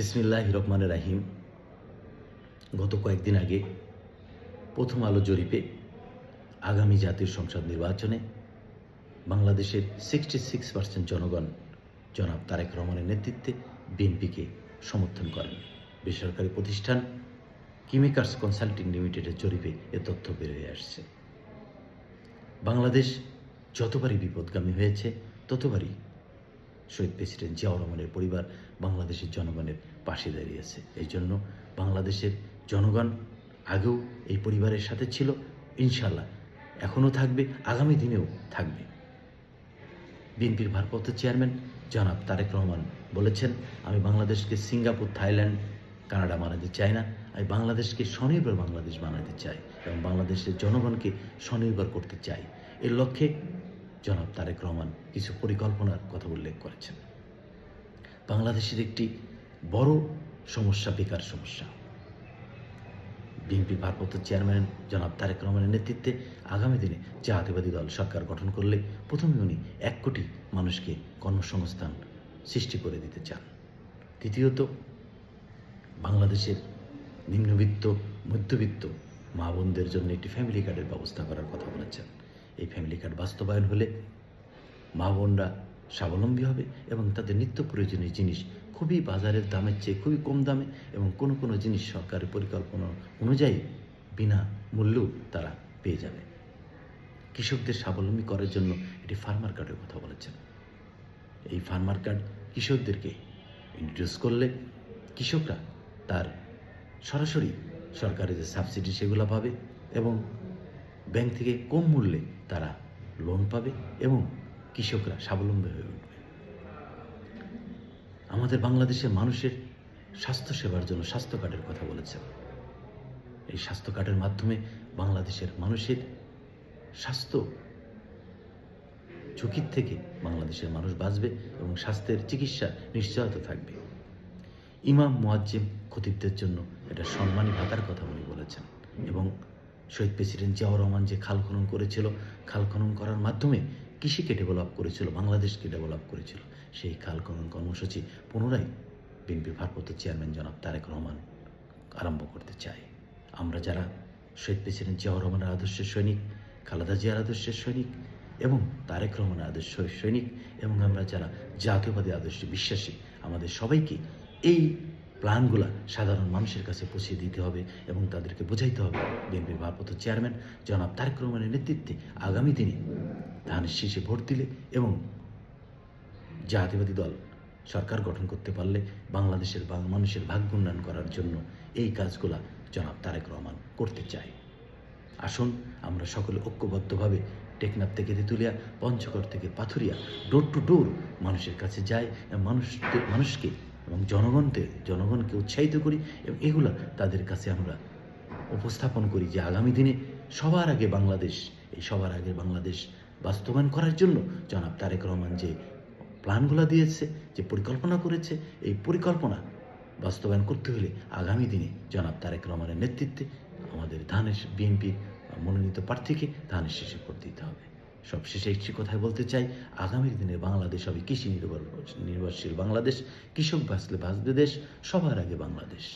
বিসমিল্লাহ রহমান রাহিম। গত কয়েকদিন আগে প্রথম আলো জরিপে আগামী জাতীয় সংসদ নির্বাচনে বাংলাদেশের সিক্সটি সিক্স পার্সেন্ট জনগণ জনাব তারেক রহমানের নেতৃত্বে বিএনপিকে সমর্থন করেন। বেসরকারি প্রতিষ্ঠান কিমিকার্স কনসাল্টিং লিমিটেডের জরিপে এ তথ্য বের হয়ে আসছে। বাংলাদেশ যতবারই বিপদগামী হয়েছে, ততবারই শহীদ প্রেসিডেন্ট জিয়াউর রহমানের পরিবার বাংলাদেশের জনগণের পাশে দাঁড়িয়েছে এই জন্য বাংলাদেশের জনগণ আগেও এই পরিবারের সাথে ছিল ইনশাল্লাহ এখনও থাকবে, আগামী দিনেও থাকবে। বিএনপির ভারপ্রাপ্ত চেয়ারম্যান জনাব তারেক রহমান বলেছেন, আমি বাংলাদেশকে সিঙ্গাপুর, থাইল্যান্ড, কানাডা বানাতে চাই না, আমি বাংলাদেশকে স্বনির্ভর বাংলাদেশ বানাতে চাই এবং বাংলাদেশের জনগণকে স্বনির্ভর করতে চাই। এর লক্ষ্যে জনাব তারেক রহমান কিছু পরিকল্পনার কথা উল্লেখ করেছেন। বাংলাদেশের একটি বড় সমস্যা, বেকার সমস্যা। বিএনপি ভারপ্রাপ্ত চেয়ারম্যান জনাব তারেক রহমানের নেতৃত্বে আগামী দিনে জাতীয়বাদী দল সরকার গঠন করলে প্রথমে উনি এক কোটি মানুষকে কর্মসংস্থান সৃষ্টি করে দিতে চান। দ্বিতীয়ত, বাংলাদেশের নিম্নবিত্ত, মধ্যবিত্ত মা বোনদের জন্য একটি ফ্যামিলি কার্ডের ব্যবস্থা করার কথা বলেছেন। এই ফ্যামিলি কার্ড বাস্তবায়ন হলে মা বোনরা স্বাবলম্বী হবে এবং তাদের নিত্য প্রয়োজনীয় জিনিস খুবই বাজারের দামের চেয়ে খুবই কম দামে এবং কোনো কোনো জিনিস সরকারের পরিকল্পনা অনুযায়ী বিনা মূল্যেও তারা পেয়ে যাবে। কৃষকদের স্বাবলম্বী করার জন্য এটি ফার্মার কার্ডের কথা বলেছেন। এই ফার্মার কার্ড কৃষকদেরকে ইন্ট্রোডিউস করলে কৃষকরা তার সরাসরি সরকারের যে সাবসিডি সেগুলো পাবে এবং ব্যাংক থেকে কম মূল্যে তারা লোন পাবে এবং কৃষকরা স্বাবলম্বী হয়ে উঠবে। আমাদের বাংলাদেশের মানুষের স্বাস্থ্য সেবার জন্য স্বাস্থ্য কার্ডের কথা বলেছেন। এই স্বাস্থ্য কার্ডের মাধ্যমে বাংলাদেশের মানুষের স্বাস্থ্য ঝুঁকির থেকে বাংলাদেশের মানুষ বাঁচবে এবং স্বাস্থ্যের চিকিৎসা নিশ্চয়তা থাকবে। ইমাম মোয়াজ্জেম খতিবদের জন্য এটা সম্মানী ভাতার কথা উনি বলেছেন এবং শহীদ প্রেসিডেন্ট জিয়াউর রহমান যে খাল খনন করেছিল, খাল খনন করার মাধ্যমে কৃষিকে ডেভেলপ করেছিল, বাংলাদেশকে ডেভেলপ করেছিল। সেই খাল খনন কর্মসূচি পুনরায় বিএনপির ভারপ্রাপ্ত চেয়ারম্যান জনাব তারেক রহমান আরম্ভ করতে চায়। আমরা যারা শহীদ প্রেসিডেন্ট জিয়াউর রহমানের আদর্শের সৈনিক, খালেদা জিয়ার আদর্শের সৈনিক এবং তারেক রহমানের আদর্শ সৈনিক এবং আমরা যারা জাতীয়বাদী, আদর্শে বিশ্বাসী, আমাদের সবাইকে এই প্ল্যানগুলা সাধারণ মানুষের কাছে পৌঁছে দিতে হবে এবং তাদেরকে বোঝাইতে হবে। বিএনপির ভারপ্রাপ্ত চেয়ারম্যান জনাব তারেক রহমানের নেতৃত্বে আগামী দিনে ধানের শীষে ভোট দিলে এবং জাতীয়বাদী দল সরকার গঠন করতে পারলে বাংলাদেশের মানুষের ভাগ্য উন্নয়ন করার জন্য এই কাজগুলা জনাব তারেক রহমান করতে চায়। আসুন, আমরা সকলে ঐক্যবদ্ধভাবে টেকনাফ থেকে তেঁতুলিয়া, পঞ্চগড় থেকে পাথুরিয়া ডোর টু ডোর মানুষের কাছে যাই এবং মানুষকে মানুষকে এবং জনগণকে জনগণকে উৎসাহিত করি এবং এগুলো তাদের কাছে আমরা উপস্থাপন করি যে আগামী দিনে সবার আগে বাংলাদেশ, এই সবার আগে বাংলাদেশ বাস্তবায়ন করার জন্য জনাব তারেক রহমান যে প্ল্যানগুলো দিয়েছে, যে পরিকল্পনা করেছে, এই পরিকল্পনা বাস্তবায়ন করতে হলে আগামী দিনে জনাব তারেক রহমানের নেতৃত্বে আমাদের ধানের বিএনপির মনোনীত প্রার্থীকে ধানের শেষে ভোট দিতে হবে। সব শেষে একটি কথায় বলতে চাই আগামী দিনে বাংলাদেশ হবে কৃষি নির্ভর নির্ভরশীল বাংলাদেশ, কৃষক বাঁচলে বাঁচবে দেশ, সবার আগে বাংলাদেশ।